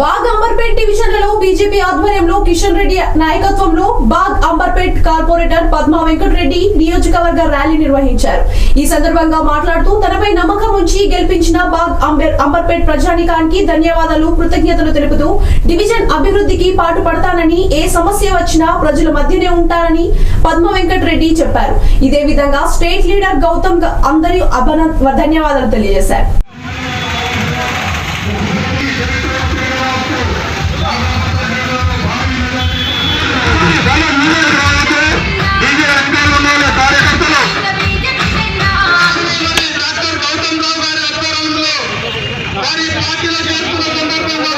బాగ్ అంబర్పేట్ డివిజన్లలో బీజేపీ ఆధ్వర్యంలో కిషన్ రెడ్డి నాయకత్వంలో బాగ్ అంబర్పేట్ కార్పొరేటర్ పద్మా వెంకటరెడ్డి నియోజకవర్గ ర్యాలీ నిర్వహించారు. ఈ సందర్భంగా మాట్లాడుతూ తనపై నమ్మకం ఉంచి గెలిపించిన బాగ్ అంబేర్ అంబర్పేట్ ప్రజానికానికి ధన్యవాదాలు కృతజ్ఞతలు తెలుపుతూ డివిజన్ అభివృద్ధికి పాటుపడతానని ఏ సమస్య వచ్చినా ప్రజల మధ్యనే ఉంటానని పద్మ వెంకటరెడ్డి చెప్పారు. ఇదే విధంగా స్టేట్ లీడర్ గౌతమ్ అందరి అభిన ధన్యవాదాలు తెలియజేశారు. పార్టీలో చేరుకున్న సందర్భంగా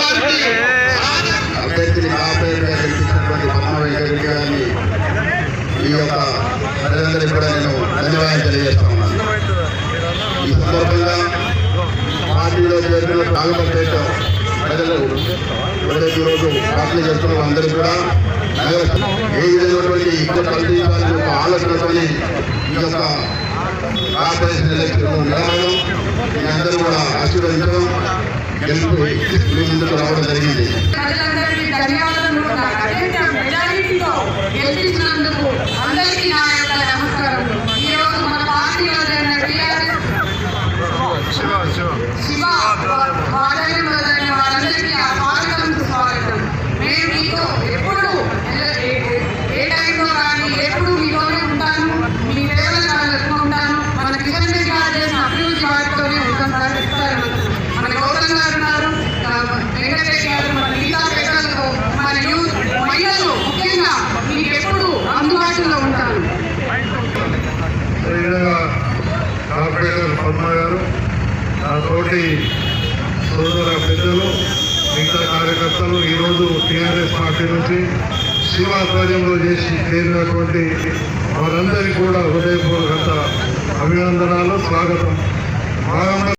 గెలిపించినటువంటి గారిని ఈ యొక్క ప్రజలందరికీ కూడా నేను ధన్యవాదాలు తెలియజేస్తా ఉన్నాను. ఈ సందర్భంగా పార్టీలో చేరిన నాగపల్పేట ప్రజలు ఎవరైతే ఈరోజు పార్టీ చేస్తున్న అందరూ కూడా ఏ విధమైనటువంటి ఇక్కడ కల్పించాలని ఒక ఆలోచనతోని ఈ యొక్క కార్పొరేషన్ ఎలక్షన్ కూడా ఆశీర్వదించడం ముందుకు రావడం జరిగింది ప్రజలందరికీ ధన్యవాదాలు. గారు పద్మ గారు నా తోటి సోదర పెద్దలు మిగతా కార్యకర్తలు ఈరోజు టీఆర్ఎస్ పార్టీ నుంచి శివాధ్వర్యంలో చేసి చేరినటువంటి వారందరికీ కూడా హృదయపూర్వక అభినందనాలు స్వాగతం. భాగంలో